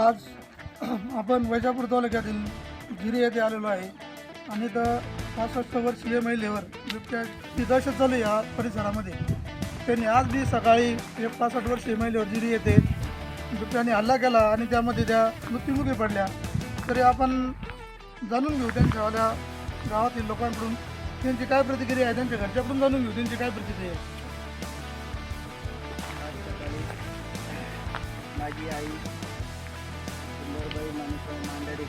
आज आपण वैजापूर तालुक्यातील गिरी येथे आलेलो आहे. आणि तर पासष्ट वर्षीय महिलेवर बिबट्याची दहशत झाली या परिसरामध्ये. त्यांनी आज बी सकाळी एक पासष्ट वर्षीय महिलेवर गिरी येथे बिबट्याने हल्ला केला आणि त्यामध्ये त्या मृत्युमुखी पडल्या. तरी आपण जाणून घेऊ त्यांच्यावाल्या गावातील लोकांकडून त्यांची काय प्रतिक्रिया आहे त्यांच्या घरच्याकडून जाणून घेऊ त्यांची काय प्रतिक्रिया आहे. माझी आई सुंदरबाई माणिकराव मांडडे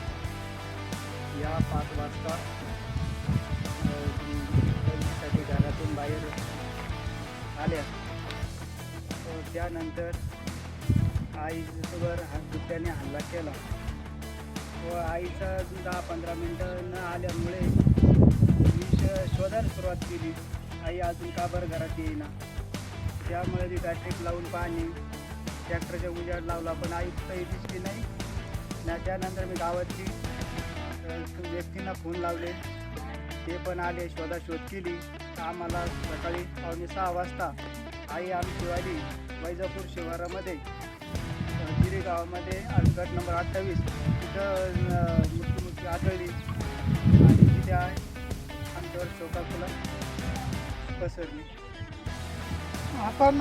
या पाच वाजता साठी घरातून बाहेर आल्या. तर त्यानंतर आईवर हा बिबट्याने हल्ला केला व आईचा दहा पंधरा मिनटं न आल्यामुळे मी श- शोधायला सुरुवात केली. आई अजून का बरं घरात येईना? त्यामुळे ती बॅटरी लावून पाणी ट्रॅक्टरच्या उजाड लावला पण आई काही दिसली नाही. नाट्यानंतर मी गावातली व्यक्तींना फोन लावले. ते पण आले शोधाशोध केली. आम्हाला सकाळी पावणे सहा वाजता आई आमची वाली वैजापूर शिवारामध्ये गिरी गावामध्ये गट नंबर अठ्ठावीस तिथं अ, आढळली आणि तिथे आहे आमच्यावर शोकाकुला पसरली. आपण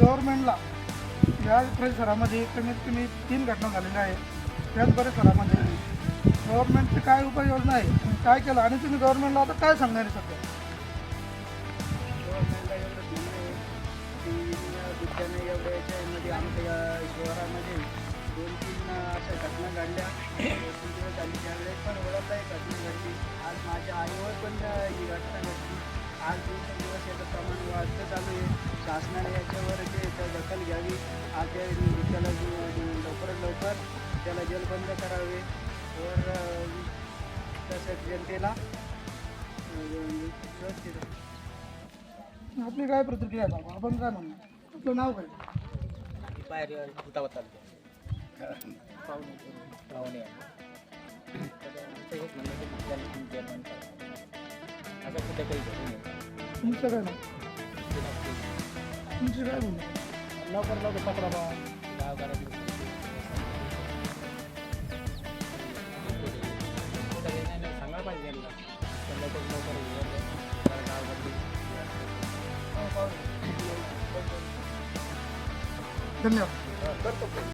गव्हर्मेंटला या परिसरामध्ये कमीत कमी तीन घटना झालेल्या आहेत. याच परिसरामध्ये गव्हर्नमेंटची काय उपाययोजना आहे काय केलं? आणि तुम्ही गव्हर्नमेंटला आता काय सांगणार आहे सध्या? गव्हर्नमेंटला एवढंच म्हणणं एवढ्या याच्यामध्ये आमच्या शहरामध्ये दोन तीन अशा घटना घडल्या. दोन तीन दिवस झाली त्यावेळेस पण ओळखता एक घटना घडली. आज माझ्या आईवर पण ही घटना घडली. आज दिवसेंदिवस याचं वाढतं चालू आहे. शासनाने याच्यावर जे त्या दखल घ्यावी आज त्या बिबट्याला जे- लवकरात लवकर त्याला जेलबंद करावे. वर तसंच जनतेला आपली काय प्रतिक्रिया आहे बाबा? आपण काय म्हणणार आपलं नाव काय? बाहेर पाहुणे पण असं कुठे काही तुमचं काय नाव? तुमची काय म्हणणं लवकर लवकर पकडा बा गावकऱ्यांनी सांगायला पाहिजे यांना लवकर लवकर हे जरा